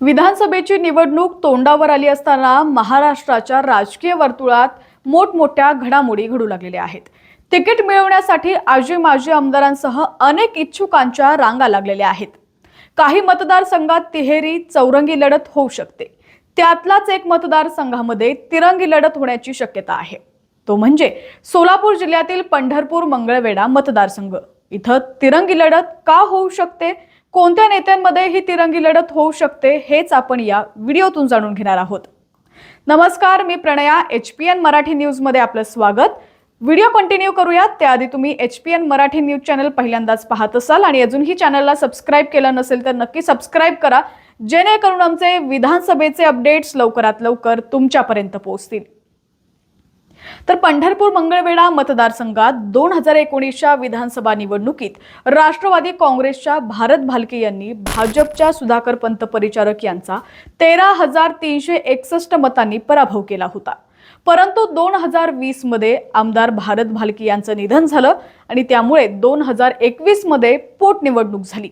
विधानसभेची निवडणूक तोंडावर आली असताना महाराष्ट्राच्या राजकीय वर्तुळात मोठमोठ्या घडामोडी घडू लागलेल्या आहेत. तिकीट मिळवण्यासाठी आजी माजी आमदारांसह अनेक इच्छुकांच्या रांगा लागलेल्या आहेत. काही मतदारसंघात तिहेरी चौरंगी लढत होऊ शकते. त्यातलाच एक मतदारसंघामध्ये तिरंगी लढत होण्याची शक्यता आहे. तो म्हणजे सोलापूर जिल्ह्यातील पंढरपूर मंगळवेढा मतदारसंघ. इथं तिरंगी लढत का होऊ शकते? कोणत्या नेत्यांमध्ये ही तिरंगी लढत होऊ शकते हेच आपण या व्हिडिओतून जाणून घेणार आहोत. नमस्कार मी Pranaya H P N Marathi न्यूजमध्ये आपलं स्वागत. व्हिडिओ कंटिन्यू करूयात त्याआधी तुम्ही H P N Marathi news channel पहिल्यांदाच पाहत असाल आणि अजूनही चॅनलला सबस्क्राईब केलं नसेल तर नक्की सबस्क्राईब करा जेणेकरून आमचे विधानसभेचे अपडेट्स लवकरात लवकर तुमच्यापर्यंत पोहोचतील. तर पंढरपूर मंगळवेढा मतदारसंघात दोन हजार एकोणीसच्या विधानसभा निवडणुकीत राष्ट्रवादी काँग्रेसच्या भारत भालके यांनी भाजपच्या सुधाकर पंत परिचारक यांचा तेरा हजार तीनशे एकसष्ट मतांनी पराभव केला होता. परंतु दोन हजार वीसमध्ये आमदार भारत भालके यांचं निधन झालं आणि त्यामुळे दोन हजार एकवीसमध्ये पोटनिवडणूक झाली.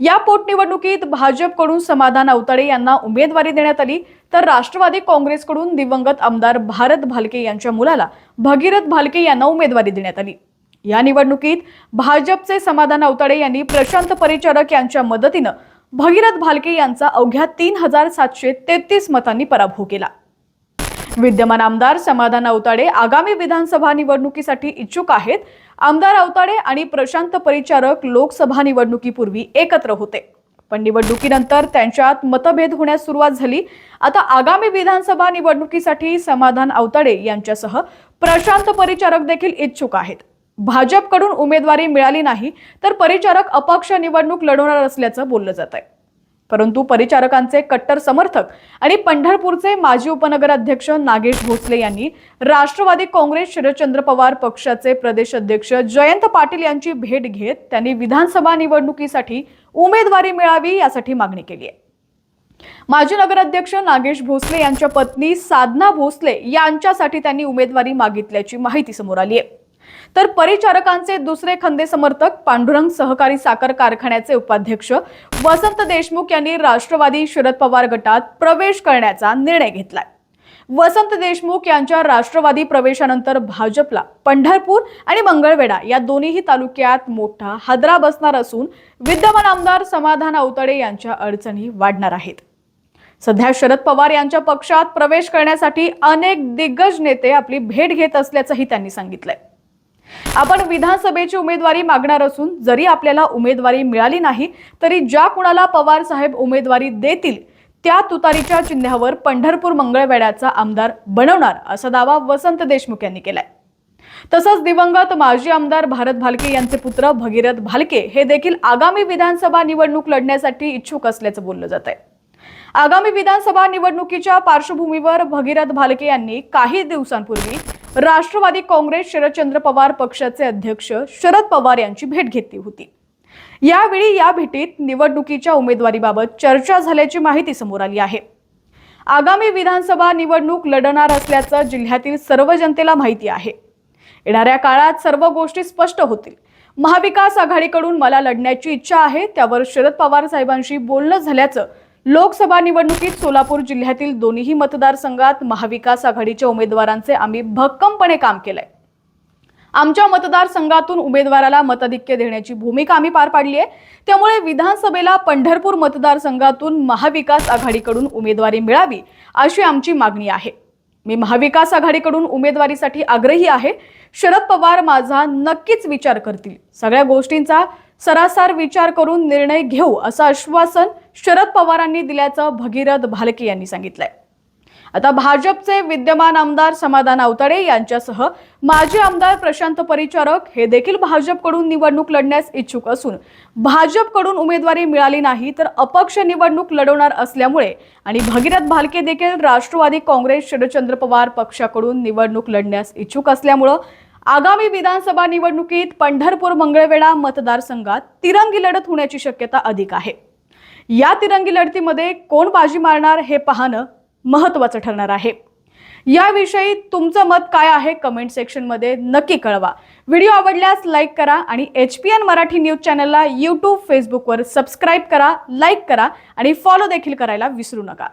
या पोटनिवडणुकीत भाजपकडून समाधान अवतडे यांना उमेदवारी देण्यात आली तर राष्ट्रवादी काँग्रेसकडून दिवंगत आमदार भारत भालके यांच्या मुलाला भगीरथ भालके यांना उमेदवारी देण्यात आली. या निवडणुकीत भाजपचे समाधान अवतडे यांनी प्रशांत परिचारक यांच्या मदतीनं भगीरथ भालके यांचा अवघ्या तीन हजार सातशे तेहतीस मतांनी पराभव केला. विद्यमान आमदार समाधान अवताडे आगामी विधानसभा निवडणुकीसाठी इच्छुक आहेत. आमदार अवताडे आणि प्रशांत परिचारक लोकसभा निवडणुकीपूर्वी एकत्र होते. पण निवडणुकीनंतर त्यांच्यात मतभेद होण्यास सुरुवात झाली. आता आगामी विधानसभा निवडणुकीसाठी समाधान अवताडे यांच्यासह प्रशांत परिचारक देखील इच्छुक आहेत. भाजपकडून उमेदवारी मिळाली नाही तर परिचारक अपक्ष निवडणूक लढवणार असल्याचं बोललं जात आहे परंतु परिचारकांचे कट्टर समर्थक आणि पंढरपूरचे माजी उपनगराध्यक्ष नागेश भोसले यांनी राष्ट्रवादी काँग्रेस शरदचंद्र पवार पक्षाचे प्रदेश अध्यक्ष जयंत पाटील यांची भेट घेत त्यांनी विधानसभा निवडणुकीसाठी उमेदवारी मिळावी यासाठी मागणी केली आहे. माजी नगराध्यक्ष नागेश भोसले यांच्या पत्नी साधना भोसले यांच्यासाठी त्यांनी उमेदवारी मागितल्याची माहिती समोर आली आहे. तर परिचारकांचे दुसरे खंदे समर्थक पांडुरंग सहकारी साखर कारखान्याचे उपाध्यक्ष वसंत देशमुख यांनी राष्ट्रवादी शरद पवार गटात प्रवेश करण्याचा निर्णय घेतलाय. वसंत देशमुख यांच्या राष्ट्रवादी प्रवेशानंतर भाजपला पंढरपूर आणि मंगळवेढा या दोन्हीही तालुक्यात मोठा हादरा बसणार असून विद्यमान आमदार समाधान अवतडे यांच्या अडचणी वाढणार आहेत. सध्या शरद पवार यांच्या पक्षात प्रवेश करण्यासाठी अनेक दिग्गज नेते आपली भेट घेत असल्याचंही त्यांनी सांगितलंय. आपण विधानसभेची उमेदवारी मागणार असून जरी आपल्याला उमेदवारी मिळाली नाही तरी ज्या कुणाला पवार साहेब उमेदवारी देतील त्या तुतारीच्या चिन्हावर पंढरपूर मंगळवेड्याचा आमदार बनवणार असा दावा वसंत देशमुख यांनी केलाय. तसंच दिवंगत माजी आमदार भारत भालके यांचे पुत्र भगीरथ भालके हे देखील आगामी विधानसभा निवडणूक लढण्यासाठी इच्छुक असल्याचं बोललं जात आहे आगामी विधानसभा निवडणुकीच्या पार्श्वभूमीवर भगीरथ भालके यांनी काही दिवसांपूर्वी राष्ट्रवादी काँग्रेस शरदचंद्र पवार पक्षाचे अध्यक्ष शरद पवार यांची भेट घेतली होती. यावेळी या भेटीत निवडणुकीच्या उमेदवारीबाबत चर्चा झाल्याची माहिती समोर आली आहे. आगामी विधानसभा निवडणूक लढणार असल्याचं जिल्ह्यातील सर्व जनतेला माहिती आहे. येणाऱ्या काळात सर्व गोष्टी स्पष्ट होतील. महाविकास आघाडीकडून मला लढण्याची इच्छा आहे त्यावर शरद पवार साहेबांशी बोलणं झाल्याचं लोकसभा निवडणुकीत सोलापूर जिल्ह्यातील दोन्ही मतदारसंघात महाविकास आघाडीच्या उमेदवारांचे आम्ही भक्कमपणे काम केलंय. आमच्या मतदारसंघातून उमेदवाराला मताधिक्य देण्याची भूमिका आम्ही पार पाडली आहे त्यामुळे विधानसभेला पंढरपूर मतदारसंघातून महाविकास आघाडीकडून उमेदवारी मिळावी अशी आमची मागणी आहे. मी महाविकास आघाडीकडून उमेदवारीसाठी आग्रही आहे. शरद पवार माझा नक्कीच विचार करतील. सगळ्या गोष्टींचा सरासर विचार करून निर्णय घेऊ असं आश्वासन शरद पवारांनी दिल्याचं भगीरथ भालके यांनी सांगितलंय. आता भाजपचे विद्यमान आमदार समाधान अवताडे यांच्यासह माजी आमदार प्रशांत परिचारक हे देखील भाजपकडून निवडणूक लढण्यास इच्छुक असून भाजपकडून उमेदवारी मिळाली नाही तर अपक्ष निवडणूक लढवणार असल्यामुळे आणि भगीरथ भालके देखील राष्ट्रवादी काँग्रेस शरदचंद्र पवार पक्षाकडून निवडणूक लढण्यास इच्छुक असल्यामुळं आगामी विधानसभा निवडणुकीत पंढरपूर मंगळवेढा मतदारसंघात तिरंगी लढत होण्याची शक्यता अधिक आहे. या तिरंगी लढतीमध्ये कोण बाजी मारणार हे पाहणं महत्त्वाचं ठरणार आहे. याविषयी तुमचं मत काय आहे कमेंट सेक्शनमध्ये नक्की कळवा. व्हिडिओ आवडल्यास लाईक करा आणि H P N Marathi news चॅनलला यूट्यूब फेसबुकवर सबस्क्राईब करा लाईक करा आणि फॉलो देखील करायला विसरू नका.